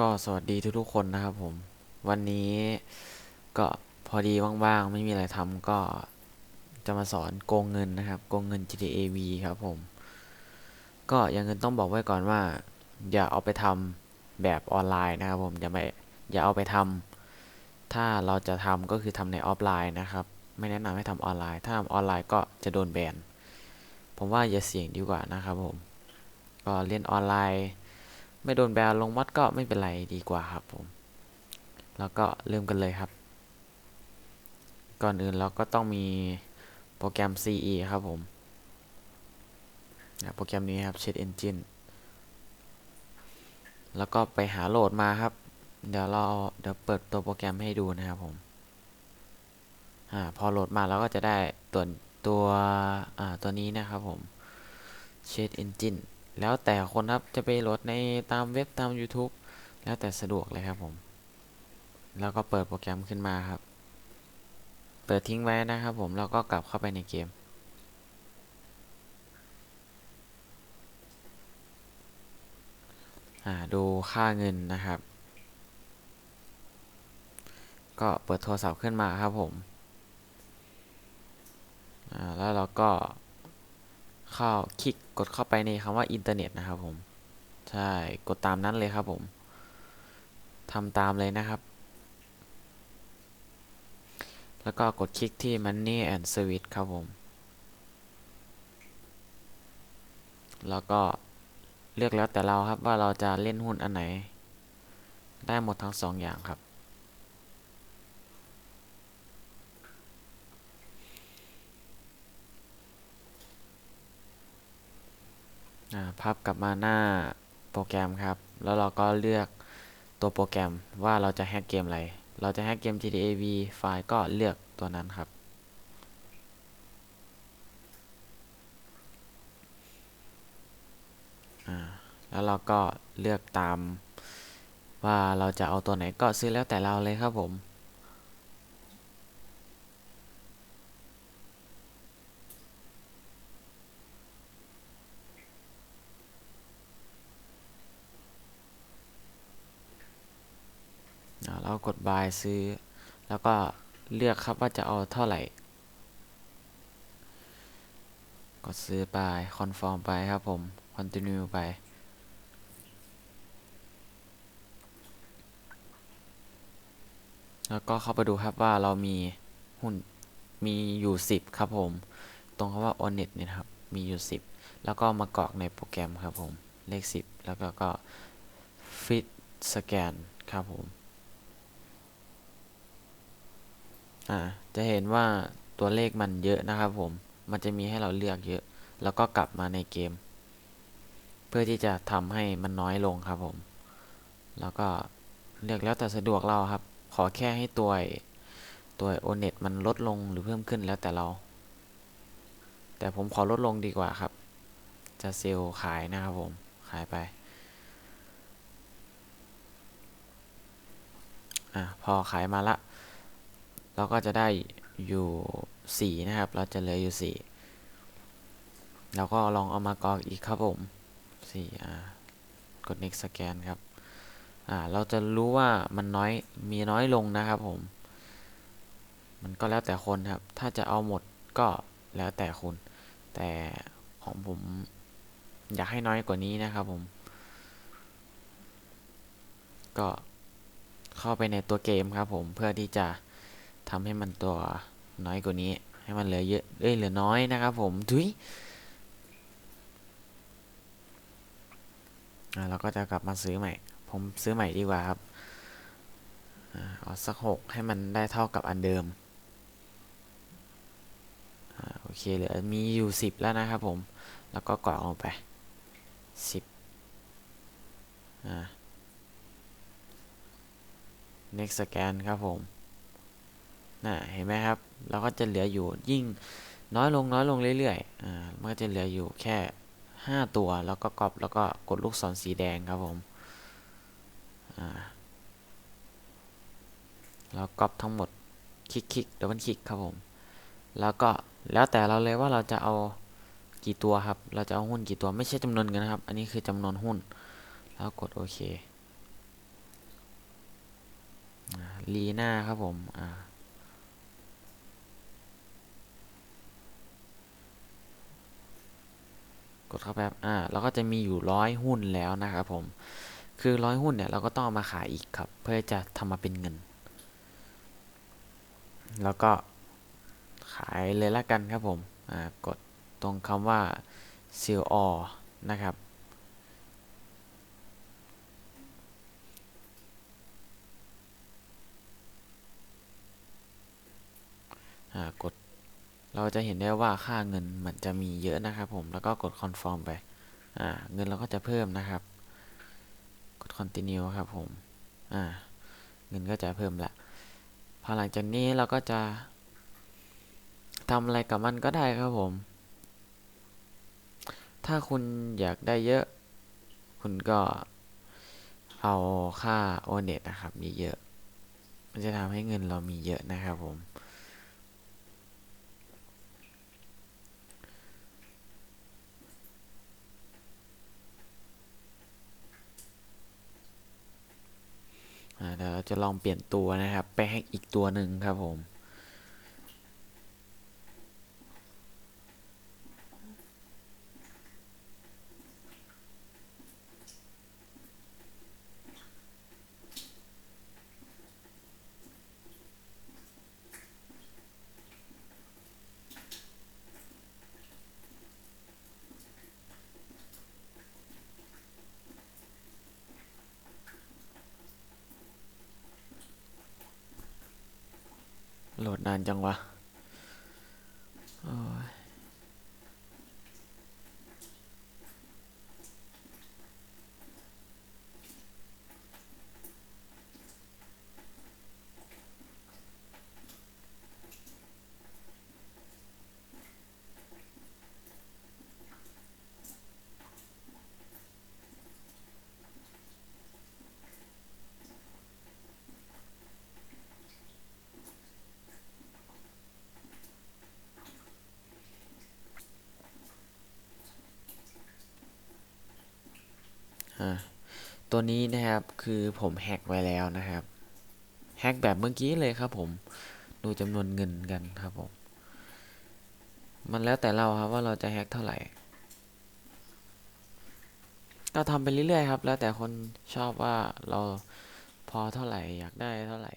ก็สวัสดีทุกๆคนนะครับผม วันนี้ก็พอดีว่างๆ ไม่มีอะไรทำก็จะมาสอนโกงเงินนะครับ โกงเงิน GTA V ครับผม ก็อย่างเงินต้องบอกไว้ก่อนว่า อย่าเอาไปทำแบบออนไลน์นะครับผม อย่าไปอย่าเอาไปทำถ้าเราจะทำก็คือทำในออฟไลน์นะครับ ไม่แนะนำให้ทำออนไลน์ ถ้าทำออนไลน์ก็จะโดนแบน ผมว่าอย่าเสี่ยงดีกว่านะครับผม ก็เล่นออนไลน์ ไม่โดนแบนลงมัดก็ไม่เป็นไรดีกว่าครับผม แล้วก็เริ่มกันเลยครับ ก่อนอื่นเราก็ต้องมีโปรแกรม CE ครับผมโปรแกรมนี้ครับ Chat Engine แล้วก็ไปหาโหลดมาครับ เดี๋ยวเราเดี๋ยวเปิดตัวโปรแกรมให้ดูนะครับผมอพอโหลดมาเราก็จะได้ตัวตัวตัวนี้นะครับผม Chat Engine แล้วแต่คนครับจะไปโหลดในตามเว็บตาม YouTube แล้วแต่สะดวกเลยครับผม แล้วก็เปิดโปรแกรมขึ้นมาครับ เปิดทิ้งไว้นะครับผมแล้วก็กลับเข้าไปในเกม ดูค่าเงินนะครับ ก็เปิดโทรศัพท์ขึ้นมาครับผม แล้วเราก็เข้าคลิก กดเข้าไปในคำว่าอินเทอร์เน็ตนะครับผม ใช่ กดตามนั้นเลยครับผมทำตามเลยนะครับ แล้วก็กดคลิกที่ Money and Service ครับผม แล้วก็เลือกแล้วแต่เราครับว่าเราจะเล่นหุ้นอันไหน ได้หมดทั้งสองอย่างครับ พับกลับมาหน้าโปรแกรมครับ แล้วเราก็เลือกตัวโปรแกรมว่าเราจะแฮกเกมอะไร เราจะแฮกเกม GTA V ไฟล์ก็เลือกตัวนั้นครับ แล้วเราก็เลือกตามว่าเราจะเอาตัวไหนก็ซื้อแล้วแต่เราเลยครับผม เรากด buy ซื้อ แล้วก็เลือกครับว่าจะเอาเท่าไหร่ กดซื้อไป confirm ไปครับผม continue ไปแล้วก็เข้าไปดูครับว่าเรามีหุ้นมีอยู่ 10 ครับผม ตรงคำว่า onet เนี่ยครับ มีอยู่ 10 แล้วก็มากรอกในโปรแกรมครับผม เลข 10 แล้วก็ก็ fit scan ครับผม อ่าจะเห็นว่าตัวเลขมันเยอะนะครับผม มันจะมีให้เราเลือกเยอะ แล้วก็กลับมาในเกม เพื่อที่จะทำให้มันน้อยลงครับผม แล้วก็เลือกแล้วแต่สะดวกเราครับ ขอแค่ให้ตัวตัวโอเน็ตมันลดลงหรือเพิ่มขึ้นแล้วแต่เรา แต่ผมขอลดลงดีกว่าครับ จะเซลล์ขายนะครับผม ขายไปอ่าพอขายมาละ เราก็จะได้อยู่ 4 นะครับ เราจะเหลืออยู่4เราก็ลองเอามากรอกอีกครับผม4อ่ากด next scan ครับอ่าเราจะรู้ว่ามันน้อยมีน้อยลงนะครับผม มันก็แล้วแต่คนครับ ถ้าจะเอาหมดก็แล้วแต่คุณ แต่ของผมอยากให้น้อยกว่านี้นะครับผม ก็เข้าไปในตัวเกมครับผมเพื่อที่จะ ทำให้มันตัวน้อยกว่านี้ ให้มันเหลือเยอะเอ้ยเหลือน้อยนะครับผมทุยเราก็จะกลับมาซื้อใหม่ ผมซื้อใหม่ดีกว่าครับเอาสักหกให้มันได้เท่ากับอันเดิมโอเคเหลือมีอยู่สิบแล้วนะครับผม แล้วก็กรอกลงไปสิบ next scan ครับผม นะเห็นไหมครับ เราก็จะเหลืออยู่ยิ่งน้อยลงน้อยลงเรื่อยๆอ่ามันก็จะเหลืออยู่แค่ 5 ตัวแล้วก็กรอบแล้วก็กดลูกศรสีแดงครับผมอ่าแล้วกรอบทั้งหมดคลิกคลิกดับเบิลคลิกครับผม แล้วก็แล้วแต่เราเลยว่าเราจะเอากี่ตัวครับ เราจะเอาหุ้นกี่ตัวไม่ใช่จำนวนเงินนะครับ อันนี้คือจำนวนหุ้น แล้วกดโอเคลีหน่าครับผมอ่า ก ดเข้าไปครับอ่าเราก็จะมีอยู่ร้อยหุ้นแล้วนะครับผม คือร้อยหุ้นเนี่ยเราก็ต้องมาขายอีกครับ เพื่อจะทำมาเป็นเงิน แล้วก็ขายเลยละกันครับผมอ่ากดตรงคำว่า sell all นะครับอ่ากด เราจะเห็นได้ว่าค่าเงินมันจะมีเยอะนะครับผม แล้วก็กด confirm ไป อ่า เงินเราก็จะเพิ่มนะครับ กด continue ครับผม อ่า เงินก็จะเพิ่มละ พอหลังจากนี้เราก็จะทำอะไรกับมันก็ได้ครับผม ถ้าคุณอยากได้เยอะ คุณก็เอาค่า o n e t นะครับ มีเยอะๆมันจะทำให้เงินเรามีเยอะนะครับผม อ่าเดี๋ยวเรา จะลองเปลี่ยนตัวนะครับ ไปให้อีกตัวหนึ่งครับผม นานจังวะ อ่าตัวนี้นะครับคือผมแฮกไว้แล้วนะครับแฮกแบบเมื่อกี้เลยครับผมดูจำนวนเงินกันครับผมมันแล้วแต่เราครับว่าเราจะแฮกเท่าไหร่ก็ทำไปเรื่อยๆครับ แล้วแต่คนชอบว่าเราพอเท่าไหร่อยากได้เท่าไหร่